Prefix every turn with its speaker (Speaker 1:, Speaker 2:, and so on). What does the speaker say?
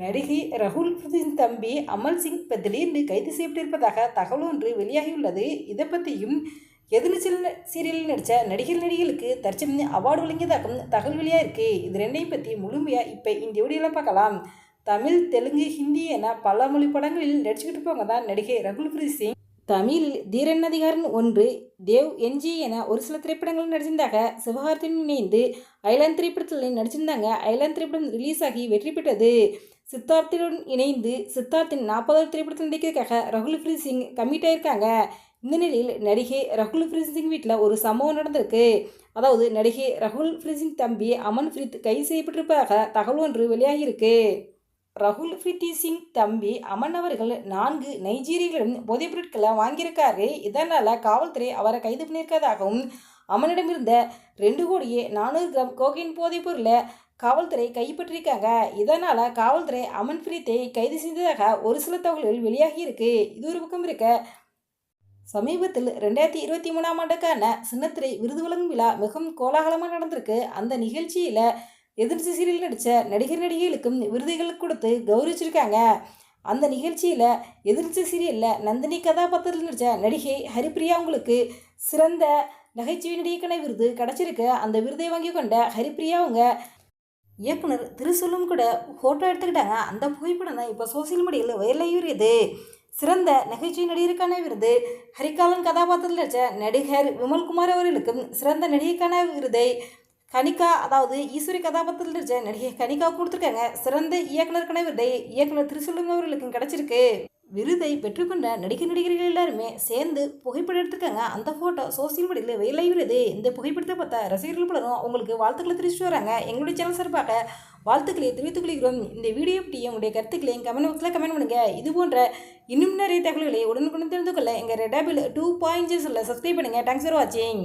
Speaker 1: நடிகை ரகுல் பிரீத்தின் தம்பி அமல் சிங் இப்போ திடீர்னு கைது செய்யப்பட்டிருப்பதாக தகவல் ஒன்று வெளியாகியுள்ளது. இதை பற்றியும் எதிர்நீச்சல் சீரியலில் நடித்த நடிகர் நடிகைகளுக்கு தற்சமயம் அவார்டு வழங்கியதாகவும் தகவல் வெளியாக இருக்குது இது ரெண்டையும் பற்றி முழுமையாக இப்போ இந்த வீடியோவில் பார்க்கலாம். தமிழ் தெலுங்கு ஹிந்தி என பல மொழி படங்களில் நடிச்சுக்கிட்டு போங்க தான் நடிகை ரகுல் பிரீத் சிங். தமிழில் தீரன் அதிகாரன் ஒன்று தேவ் என்ஜி என ஒரு சில திரைப்படங்கள் நடிச்சிருந்தாக சிவகார்த்தியுடன் இணைந்து ஐலாந்து திரைப்படத்தில் நடிச்சிருந்தாங்க. ஐலாந்து திரைப்படம் ரிலீஸ் ஆகி வெற்றி பெற்றது. சித்தார்த்துடன் இணைந்து சித்தார்த்தின் நாற்பதாவது திரைப்படத்தில் நடிக்கிறதுக்காக ரகுல் பிரீத் சிங் கம்மிட் ஆயிருக்காங்க. இந்த நிலையில் நடிகை ரகுல் பிரீத் சிங் வீட்டில் ஒரு சம்பவம் நடந்திருக்கு. அதாவது நடிகை ரகுல் பிரீத் சிங் தம்பி அமன் பிரீத் கைது செய்யப்பட்டிருப்பதாக தகவல் ஒன்று வெளியாகியிருக்கு. ரகுல் பிரீத்தி சிங் தம்பி அமன் அவர்கள் நான்கு நைஜீரியர்களிடம் போதைப் பொருட்களை வாங்கியிருக்காரு. இதனால் காவல்துறை அவரை கைது பண்ணியிருக்கதாகவும் அவனிடமிருந்த ரெண்டு கோடியே நானூறு கிராம் கோகைன் போதைப் பொருளை காவல்துறை கைப்பற்றியிருக்காங்க. இதனால் காவல்துறை அமன் பிரீத்தை கைது செய்ததாக ஒரு சில தகவல்கள் வெளியாகியிருக்கு இது ஒரு பக்கம் இருக்க சமீபத்தில் ரெண்டாயிரத்தி இருபத்தி மூணாம் ஆண்டுக்கான சின்னத்திரை விருது வழங்கும் விழா மிகவும் கோலாகலமாக நடந்திருக்கு. அந்த நிகழ்ச்சியில் எதிர்த்து சீரியல் நடித்த நடிகர் நடிகைகளுக்கும் விருதுகள் கொடுத்து கௌரவிச்சிருக்காங்க. அந்த நிகழ்ச்சியில் எதிர்த்து சீரியலில் நந்தினி கதாபாத்திரத்தில் நடித்த நடிகை ஹரிப்பிரியா உங்களுக்கு சிறந்த நகைச்சுவை நடிகைக்கான விருது கிடச்சிருக்கு. அந்த விருதை வாங்கி கொண்ட ஹரிப்பிரியா அவங்க இயக்குனர் திருசொல்லும் கூட ஃபோட்டோ எடுத்துக்கிட்டாங்க. அந்த புகைப்படம் தான் இப்போ சோசியல் மீடியாவில் வைரலாகியுரியது சிறந்த நகைச்சுவை நடிகருக்கான விருது ஹரிகாலன் கதாபாத்திரத்தில் நடித்த நடிகர் விமல்குமார் அவர்களுக்கும் சிறந்த நடிகைக்கான விருதை கனிகா அதாவது ஈஸ்வரி கதாபாத்திரத்தில் நடித்த நடிகை கனிகா கொடுத்துருக்காங்க. சிறந்த இயக்குனருக்கான விருதை இயக்குனர் திருசொல்லும் அவர்களுக்கும் கிடச்சிருக்கு. விருதை பெற்றுக்கொண்ட நடிகர் நடிகர்கள் எல்லாருமே சேர்ந்து புகைப்படம் எடுத்துருக்காங்க. அந்த ஃபோட்டோ சோசியல் மீடியாவில் வெளியாகிறது இந்த புகைப்படத்தை பார்த்தா ரசிகர்கள் பலரும் உங்களுக்கு வாழ்த்துக்களை தெரிவிச்சுட்டு வராங்க எங்களுடைய சேனல் சார்பாக வாழ்த்துக்களை தெரிவித்துக் கொள்கிறோம். இந்த வீடியோ பற்றி உங்களுடைய கருத்துக்களையும் கமெண்ட் பாக்ஸில் கமெண்ட் பண்ணுங்கள் இது போன்ற இன்னும் நிறைய தகவல்களை உடனுக்குடன் தெரிந்து கொள்ள எங்கள் ரெடாபிள் டூ பாயிண்ட் சப்ஸ்கிரைப் பண்ணுங்கள் தேங்க்ஸ் ஃபார் வாட்சிங்